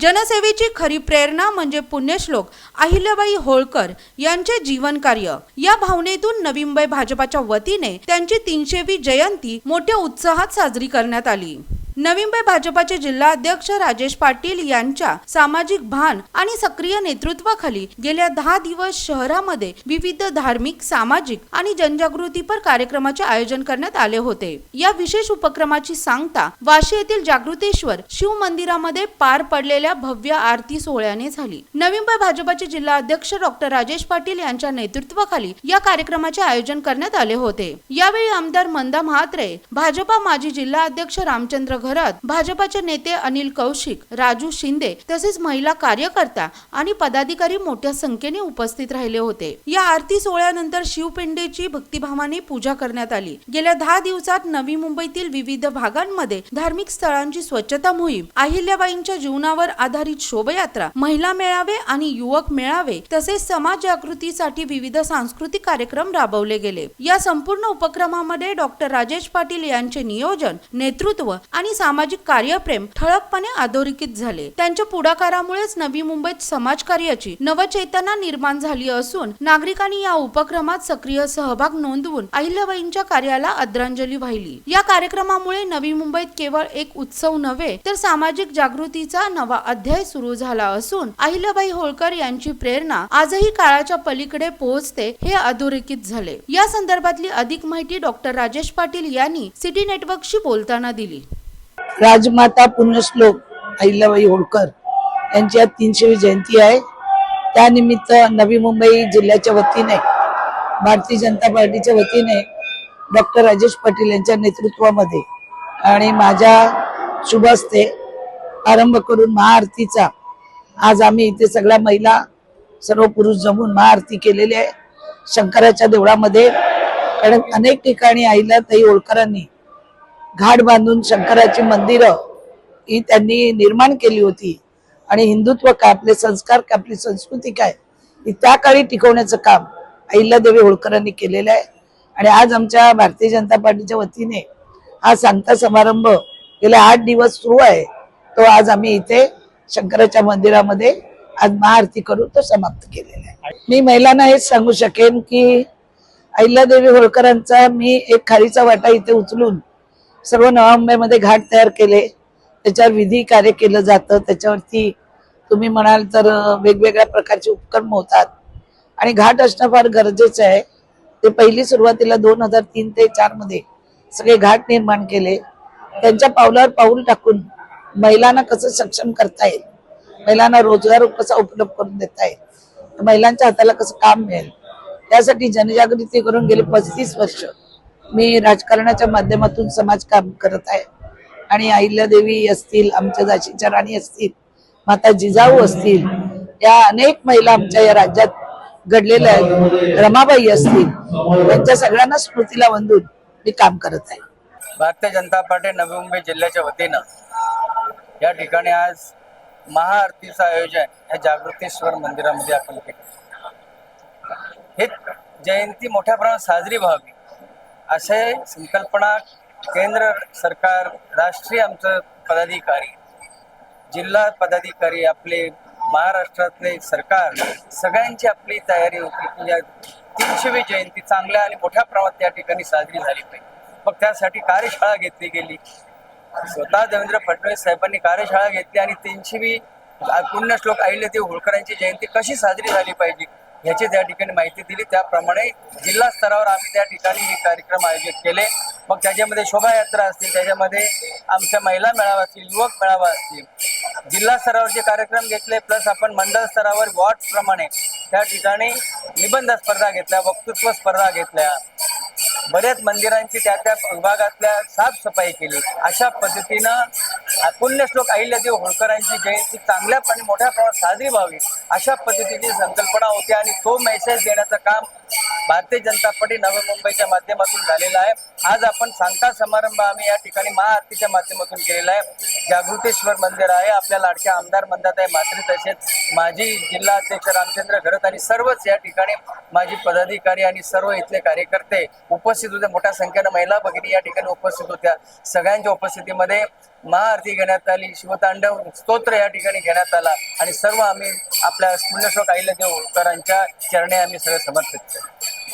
Yo समाजसेवेची खरी प्रेरणा म्हणजे पुण्यश्लोक अहिल्याबाई होळकर यांचे जीवनकार्य या भावनेतून नवी मुंबई भाजपाच्या वतीने त्यांची तीनशेवी जयंती मोठ्या उत्साहात साजरी करण्यात आली. नवी मुंबई भाजपाचे जिल्हाध्यक्ष राजेश पाटील यांच्या सामाजिक भान आणि सक्रिय नेतृत्वाखाली गेल्या दहा दिवस शहरामध्ये विविध धार्मिक सामाजिक आणि जनजागृतीपर कार्यक्रमाचे आयोजन करण्यात आले होते. या विशेष उपक्रमाची सांगता वाशी येथील जागृतेश्वर शिव मंदिरामध्ये पार पडलेल्या भव्य आरती सोहळ्याने झाली. नवी मुंबई भाजपाचे जिल्हाध्यक्ष डॉक्टर राजेश पाटील यांच्या नेतृत्वाखाली या कार्यक्रमाचे आयोजन करण्यात आले होते. यावेळी आमदार मंदा म्हात्रे भाजपा माजी जिल्हा अध्यक्ष रामचंद्र घरत भाजपाचे नेते अनिल कौशिक राजू शिंदे तसेच महिला कार्यकर्ता आणि पदाधिकारी मोठ्या संख्येने उपस्थित राहिले होते. या आरती सोहळ्यानंतर शिवपिंडीची भक्तिभावाने पूजा करण्यात आली. गेल्या दहा दिवसात नवी मुंबईतील विविध भागांमध्ये धार्मिक स्थळांची स्वच्छता मोहीम अहिल्याबाईंच्या जीवनावर आधारित शोभायात्रा महिला मेळावे आणि युवक मेळावे तसेच समाज जागृतीसाठी विविध सांस्कृतिक कार्यक्रम राबवले गेले. या संपूर्ण उपक्रमामध्ये डॉक्टर राजेश पाटील यांचे नियोजन नेतृत्व आणि सामाजिक कार्यप्रेम ठळकपणे अधोरेखित झाले. त्यांच्या पुढाकारामुळेच नवी मुंबईत समाजकार्याची नवचेतना निर्माण झाली असून नागरिकांनी या उपक्रमात सक्रिय सहभाग नोंदवून अहिल्याबाईंच्या कार्याला आदरांजली वाहिली. या कार्यक्रमामुळे नवी मुंबईत केवळ एक उत्सव नव्हे तर सामाजिक जागृतीचा नवा अध्याय अध्याय सुरू झाला असून अहिल्याबाई होळकर यांची प्रेरणा आजही काळाच्या पलीकडे पोहोचते हे अधोरेखित झाले. या संदर्भातली अधिक माहिती डॉक्टर राजेश पाटील यांनी सिटी नेटवर्कशी बोलताना दिली. राजमाता पुण्यश्लोक अहिल्याबाई होळकर यांची आज तीनशेवी जयंती आहे. त्यानिमित्त नवी मुंबई जिल्ह्याच्या वतीने भारतीय जनता पार्टीच्या वतीने डॉक्टर राजेश पाटील यांच्या नेतृत्वामध्ये आणि माझ्या शुभ आरंभ करून महाआरतीचा आज आम्ही इथे सगळ्या महिला सर्व पुरुष जमून महाआरती केलेली आहे. शंकराच्या देवळामध्ये. कारण अनेक ठिकाणी अहिल्याताई होळकरांनी घाट बांधून शंकराची मंदिरं ही त्यांनी निर्माण केली होती. आणि हिंदुत्व काय आपले संस्कार काय आपली संस्कृती काय ही त्या काळी टिकवण्याचं काम अहिल्यादेवी होळकरांनी केलेलं आहे. आणि आज आमच्या भारतीय जनता पार्टीच्या वतीने हा सांगता समारंभ गेले आठ दिवस सुरू आहे. तो आज आम्ही इथे शंकराच्या मंदिरामध्ये आज महाआरती करून तो समाप्त केलेला आहे. मी महिलांना हेच सांगू शकेन की अहिल्यादेवी होळकरांचा मी एक खारीचा वाटा इथे उचलून सर्व नवामुंबईमध्ये घाट तयार केले. त्याच्यावर विधी कार्य केलं जातं. त्याच्यावरती तुम्ही म्हणाल तर वेगवेगळ्या प्रकारचे उपक्रम होतात. आणि घाट असणं फार गरजेचं आहे. ते पहिली सुरुवातीला दोन हजार तीन ते चारमध्ये सगळे घाट निर्माण केले. त्यांच्या पावलावर पाऊल टाकून महिलांना कसं सक्षम करता येईल? महिलांना रोजगार कसा उपलब्ध करून देता येईल? महिलांच्या हाताला कसं काम मिळेल? त्यासाठी जनजागृती करून गेले पस्तीस वर्ष मी राजकारणाच्या माध्यमातून समाज काम करत आहे. आणि अहिल्यादेवी असतील आमच्या झाशीच्या राणी असतील माता जिजाऊ असतील या अनेक महिला आमच्या या राज्यात घडलेल्या आहेत. रमाबाई असतील यांच्या सगळ्यांना स्मृतीला वंदून मी काम करत आहे. भारतीय जनता पार्टी नवी मुंबई जिल्ह्याच्या वतीनं या ठिकाणी आज महाआरतीचं आयोजन या जागृतेश्वर मंदिरामध्ये आपण केलं. हे जयंती मोठ्या प्रमाणात साजरी व्हावी असे संकल्पना केंद्र सरकार राष्ट्रीय आमचं पदाधिकारी जिल्हा पदाधिकारी आपले महाराष्ट्रातले सरकार सगळ्यांची आपली तयारी होती. की या तीनशेवी जयंती चांगल्या आणि मोठ्या प्रमाणात या ठिकाणी साजरी झाली पाहिजे. मग त्यासाठी कार्यशाळा घेतली गेली. स्वतः देवेंद्र फडणवीस साहेबांनी कार्यशाळा घेतली आणि त्यांची बी पुण्यश्लोक ते होळकरांची जयंती कशी साजरी झाली पाहिजे ह्याची त्या ठिकाणी माहिती दिली. त्याप्रमाणे जिल्हा स्तरावर आम्ही त्या ठिकाणी हे कार्यक्रम आयोजित केले. मग त्याच्यामध्ये शोभायात्रा असतील त्याच्यामध्ये आमच्या महिला मेळावा असतील युवक मेळावा असतील. जिल्हा स्तरावर जे कार्यक्रम घेतले प्लस आपण मंडळ स्तरावर वॉर्ड प्रमाणे त्या ठिकाणी निबंध स्पर्धा घेतल्या वक्तृत्व स्पर्धा घेतल्या. बऱ्याच मंदिरांची त्या त्या विभागातल्या साफसफाई केली. अशा पद्धतीनं पुण्यश्लोक अहिल्यादेव होळकरांची जयंती चांगल्यापणे मोठ्या प्रमाणात साजरी व्हावी अशा पद्धतीची संकल्पना होती आणि तो मेसेज देण्याचं काम भारतीय जनता पार्टी नवी मुंबईच्या माध्यमातून झालेला आहे. आज आपण सांगता समारंभ आम्ही या ठिकाणी महाआरतीच्या माध्यमातून केलेला आहे. जागृतेश्वर मंदिर आहे. आपल्या लाडक्या आमदार मंदात आहे मात्र तसेच माजी जिल्हा अध्यक्ष रामचंद्र घरत आणि सर्वच या ठिकाणी माजी पदाधिकारी आणि सर्व इथले कार्यकर्ते उपस्थित होते. मोठ्या संख्येनं महिला भगिनी या ठिकाणी उपस्थित होत्या. सगळ्यांच्या उपस्थितीमध्ये महाआरती घेण्यात आली. शिवतांडव स्तोत्र या ठिकाणी घेण्यात आला. आणि सर्व आम्ही आपल्या पुण्यश्लोक देव उत्तरांच्या शरणे आम्ही सगळे समर्पित केले.